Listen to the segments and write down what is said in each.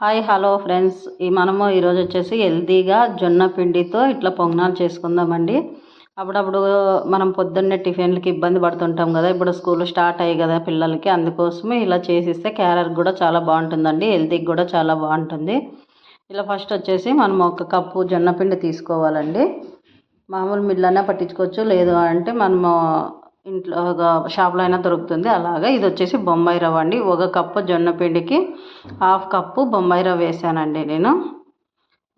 Hi hello friends. ఈ మనము ఈరోజు వచ్చేసి హెల్తీగా జొన్న పిండితో ఇట్లా పొంగనాలు చేసుకుందామండి. అప్పుడప్పుడు మనం పొద్దున్నే టిఫిన్లకి ఇబ్బంది పడుతుంటాం కదా. ఇప్పుడు స్కూల్ స్టార్ట్ అయ్యి కదా పిల్లలకి. అందుకోసమే ఇలా చేసిస్తే క్యారెట్ కూడా చాలా బాగుంటుందండి. హెల్తీకి కూడా చాలా బాగుంటుంది. ఇలా ఫస్ట్ వచ్చేసి మనం ఒక కప్పు జొన్న పిండి తీసుకోవాలండి. మామూలు మిల్లనే పట్టించుకోవచ్చు. లేదు అంటే మనము ఇంట్లో షాప్లో అయినా దొరుకుతుంది. అలాగా ఇది వచ్చేసి బొంబాయి రవ్వ అండి. ఒక కప్పు జొన్న పిండికి హాఫ్ కప్పు బొంబాయి రవ్వ వేసానండి నేను.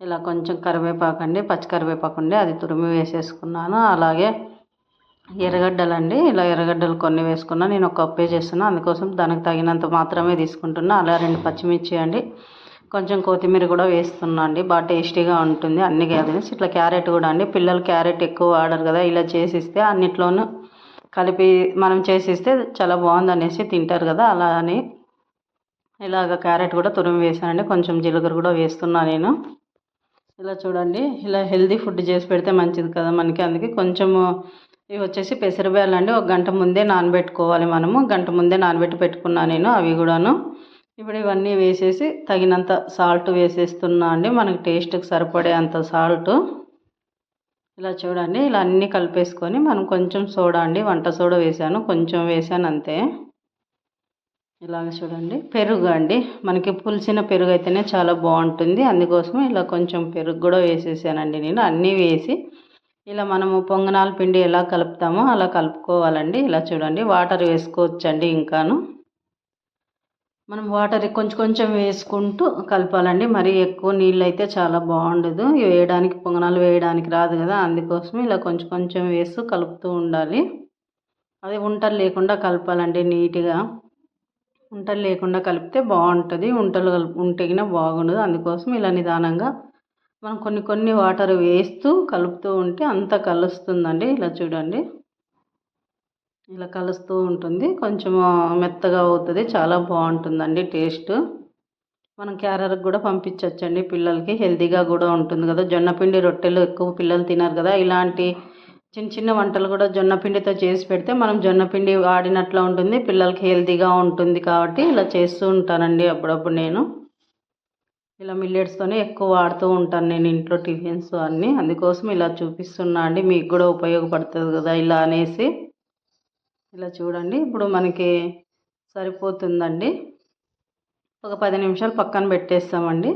ఇలా కొంచెం కరివేపాకు అండి పచ్చి కరివేపాకు అండి అది తురిమి వేసేసుకున్నాను. అలాగే ఎర్రగడ్డలండి. ఇలా ఎర్రగడ్డలు కొన్ని వేసుకున్నా నేను ఒక కప్పే చేస్తున్నాను అందుకోసం దానికి తగినంత మాత్రమే తీసుకుంటున్నా. అలా రెండు పచ్చిమిర్చి అండి. కొంచెం కొత్తిమీర కూడా వేస్తున్నా అండి. బాగా టేస్టీగా ఉంటుంది. అన్ని గ్యాదరీస్ ఇట్లా క్యారెట్ కూడా అండి. పిల్లలు క్యారెట్ ఎక్కువ వాడరు కదా. ఇలా చేసిస్తే అన్నిట్లోనూ కలిపి మనం చేసిస్తే చాలా బాగుంది అనేసి తింటారు కదా అలా అని ఇలాగ క్యారెట్ కూడా తురిమి వేసానండి కొంచెం జీలకర్ర కూడా వేస్తున్నా నేను. ఇలా చూడండి ఇలా హెల్దీ ఫుడ్ చేసి పెడితే మంచిది కదా మనకి అందుకే కొంచెము ఇవి వచ్చేసి పెసరబేళ్ళు అండి ఒక గంట ముందే నానబెట్టుకోవాలి మనము గంట ముందే నానబెట్టి పెట్టుకున్నా నేను అవి కూడాను. ఇప్పుడు ఇవన్నీ వేసేసి తగినంత సాల్ట్ వేసేస్తున్నా అండి మనకి టేస్ట్కి సరిపడే అంత సాల్ట్. ఇలా చూడండి ఇలా అన్నీ కలిపేసుకొని మనం కొంచెం సోడా అండి వంట సోడా వేసాను కొంచెం వేసాను అంతే. ఇలాగ చూడండి పెరుగు అండి. మనకి పులిసిన పెరుగు అయితేనే చాలా బాగుంటుంది. అందుకోసం ఇలా కొంచెం పెరుగు కూడా వేసేసానండి నేను. అన్నీ వేసి ఇలా మనము పొంగనాల పిండి ఎలా కలుపుతామో అలా కలుపుకోవాలండి. ఇలా చూడండి వాటర్ వేసుకోవచ్చండి ఇంకాను. మనం వాటర్ కొంచెం కొంచెం వేసుకుంటూ కలపాలండి. మరి ఎక్కువ నీళ్ళు అయితే చాలా బాగుండదు. వేయడానికి పొంగనాలు వేయడానికి రాదు కదా. అందుకోసం ఇలా కొంచెం కొంచెం వేస్తూ కలుపుతూ ఉండాలి. అదే ఉంటలు లేకుండా కలపాలండి నీట్గా. ఉంటలు లేకుండా కలిపితే బాగుంటుంది. ఉంటలు ఉంటేగినా బాగుండదు. అందుకోసం ఇలా నిదానంగా మనం కొన్ని కొన్ని వాటర్ వేస్తూ కలుపుతూ ఉంటే అంత కలుస్తుందండి. ఇలా చూడండి. ఇలా కలుస్తూ ఉంటుంది. కొంచెం మెత్తగా అవుతుంది. చాలా బాగుంటుందండి టేస్ట్. మనం క్యారెట్ కూడా పంపించవచ్చండి పిల్లలకి హెల్తీగా కూడా ఉంటుంది కదా. జొన్నపిండి రొట్టెలు ఎక్కువ పిల్లలు తినరు కదా. ఇలాంటి చిన్న చిన్న వంటలు కూడా జొన్నపిండితో చేసి పెడితే మనం జొన్నపిండి వాడినట్లు ఉంటుంది. పిల్లలకి హెల్తీగా ఉంటుంది కాబట్టి ఇలా చేస్తూ ఉంటానండి అప్పుడప్పుడు నేను. ఇలా మిల్లెట్స్తోనే ఎక్కువ వాడుతూ ఉంటాను నేను ఇంట్లో టిఫిన్స్ అన్నీ. అందుకోసం ఇలా చూపిస్తున్నా అండి. మీకు కూడా ఉపయోగపడుతుంది కదా ఇలా అనేసి. ఇలా చూడండి. ఇప్పుడు మనకి సరిపోతుందండి. ఒక పది నిమిషాలు పక్కన పెట్టేస్తామండి.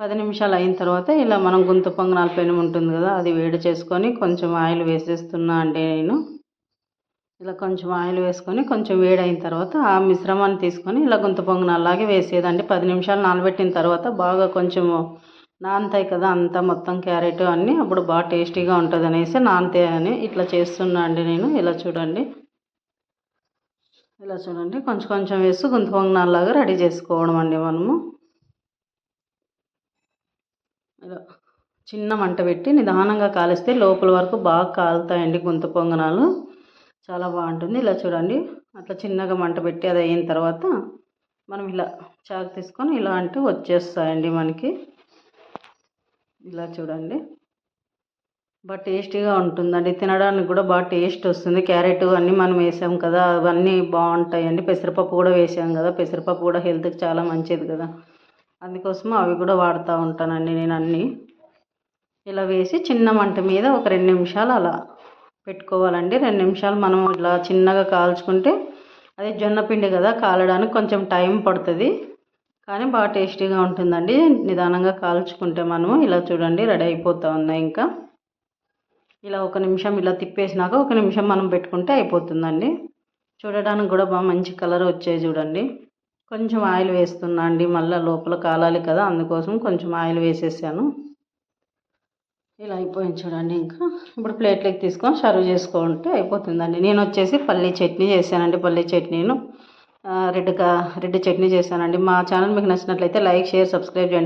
పది నిమిషాలు అయిన తర్వాత ఇలా మనం గుంత పొంగనాల పెనం ఉంటుంది కదా అది వేడి చేసుకొని కొంచెం ఆయిల్ వేసేస్తున్నా అండి నేను. ఇలా కొంచెం ఆయిల్ వేసుకొని కొంచెం వేడి అయిన తర్వాత ఆ మిశ్రమాన్ని తీసుకొని ఇలా గుంత పొంగనాలాగే వేసేదండి. పది నిమిషాలు నానబెట్టిన తర్వాత బాగా కొంచెము నానతాయి కదా అంతా మొత్తం క్యారెట్ అన్నీ అప్పుడు బాగా టేస్టీగా ఉంటుంది అనేసి నానతాయి అని ఇట్లా చేస్తున్నా అండి నేను. ఇలా చూడండి. ఇలా చూడండి. కొంచెం కొంచెం వేసి గుంత పొంగనాల్లాగా రెడీ చేసుకోవడం అండి మనము. ఇలా చిన్న మంట పెట్టి నిదానంగా కాలిస్తే లోపల వరకు బాగా కాలుతాయండి గుంత పొంగనాలు. చాలా బాగుంటుంది. ఇలా చూడండి. అట్లా చిన్నగా మంట పెట్టి అది అయిన తర్వాత మనం ఇలా చాకు తీసుకొని ఇలా అంటే వచ్చేస్తాయండి మనకి. ఇలా చూడండి. బాగా టేస్టీగా ఉంటుందండి. తినడానికి కూడా బాగా టేస్ట్ వస్తుంది. క్యారెట్ అన్నీ మనం వేసాం కదా అవన్నీ బాగుంటాయండి. పెసరపప్పు కూడా వేసాం కదా పెసరపప్పు కూడా హెల్త్కి చాలా మంచిది కదా. అందుకోసం అవి కూడా వాడుతూ ఉంటానండి నేను అన్నీ. ఇలా వేసి చిన్న మంట మీద ఒక రెండు నిమిషాలు అలా పెట్టుకోవాలండి. రెండు నిమిషాలు మనం ఇట్లా చిన్నగా కాల్చుకుంటే అది జొన్న పిండి కదా కాలడానికి కొంచెం టైం పడుతుంది. కానీ బాగా టేస్టీగా ఉంటుందండి. నిదానంగా కాల్చుకుంటే మనము ఇలా చూడండి రెడీ అయిపోతూ ఉన్నాయి ఇంకా. ఇలా ఒక నిమిషం ఇలా తిప్పేసినాక ఒక నిమిషం మనం పెట్టుకుంటే అయిపోతుందండి. చూడడానికి కూడా బాగా మంచి కలర్ వచ్చాయి చూడండి. కొంచెం ఆయిల్ వేస్తున్నా అండి. మళ్ళీ లోపల కాలాలి కదా అందుకోసం కొంచెం ఆయిల్ వేసేసాను. ఇలా అయిపోయింది చూడండి ఇంకా. ఇప్పుడు ప్లేట్లోకి తీసుకొని సర్వ్ చేసుకుంటే అయిపోతుందండి. నేను వచ్చేసి పల్లీ చట్నీ చేశానండి పల్లీ చట్నీను. రెడ్ కా రెడ్ చట్నీ చేశానండి. మా ఛానల్ మీకు నచ్చినట్లయితే లైక్ షేర్ సబ్స్క్రైబ్ చేయండి.